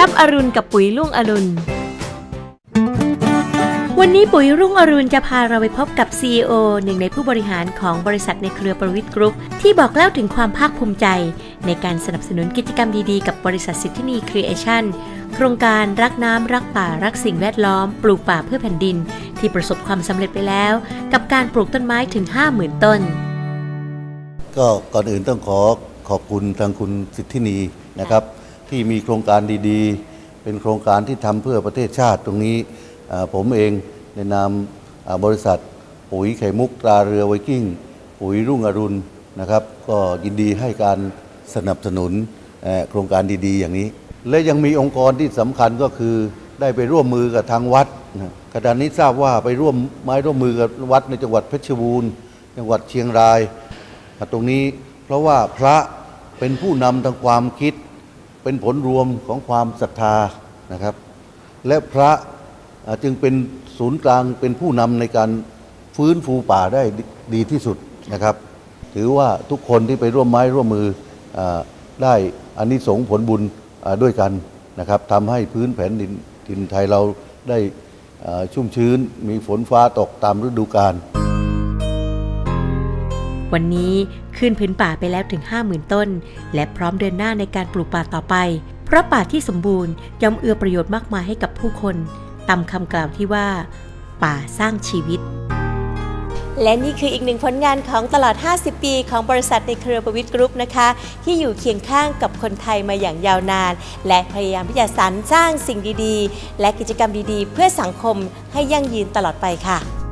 รับอรุณกับปุ๋ยลุ่งอรุณ วันนี้ปุ๋ยรุ่งอรุณจะพาเราไปพบกับ CEO หนึ่งในผู้บริหารของบริษัทในเครือประวิทย์กรุ๊ปที่บอกเล่าถึงความภาคภูมิใจ ในการสนับสนุนกิจกรรมดีๆ กับบริษัทสิทธินีครีเอชั่นโครงการรักน้ำรักป่ารักสิ่งแวดล้อม ปลูกป่าเพื่อแผ่นดิน ที่ประสบความสำเร็จไปแล้ว กับการปลูกต้นไม้ถึง 50,000 ต้น ก็ก่อนอื่นต้องขอขอบคุณทางคุณสิทธินีนะครับ ที่มีโครงการดีๆ เป็นโครงการที่ทำเพื่อประเทศชาติตรงนี้ผมเองในนามบริษัทปุ๋ยไข่มุกตราเรือไวกิ้ง ปุ๋ยรุ่งอรุณนะครับ ก็ยินดีให้การสนับสนุนโครงการดีๆ อย่างนี้ และยังมีองค์กรที่สำคัญก็คือได้ไปร่วมมือกับทางวัดนะขณะนี้ทราบว่าไปร่วมไม้ร่วมมือกับวัดในจังหวัดเพชรบูรณ์ จังหวัดเชียงรายตรงนี้เพราะว่าพระเป็นผู้นำทางความคิด เป็นผลรวมของความศรัทธานะครับ และพระจึงเป็นศูนย์กลางเป็นผู้นำในการฟื้นฟูป่าได้ดีที่สุดนะครับ ถือว่าทุกคนที่ไปร่วมไม้ร่วมมืออได้อานิสงส์ผลบุญด้วยกันนะครับทำให้พื้นแผ่นดินดินไทยเราได้ชุ่มชื้น มีฝนฟ้าตกตามฤดูกาล วันนี้คืนพื้นป่าไปแล้วถึง 50,000 ต้น และพร้อมเดินหน้าในการปลูกป่าต่อไป เพราะป่าที่สมบูรณ์ย่อมเอื้อประโยชน์มากมายให้กับผู้คนตามคำกล่าวที่ว่า ป่าสร้างชีวิต และนี่คืออีกหนึ่งผลงานของตลอด 50 ปี ของบริษัทในเครือประวิทย์กรุ๊ปนะคะ ที่อยู่เคียงข้างกับคนไทยมาอย่างยาวนาน และพยายามที่จะสรรสร้างสิ่งดีๆ และกิจกรรมดีๆ เพื่อสังคมให้ยั่งยืนตลอดไปค่ะ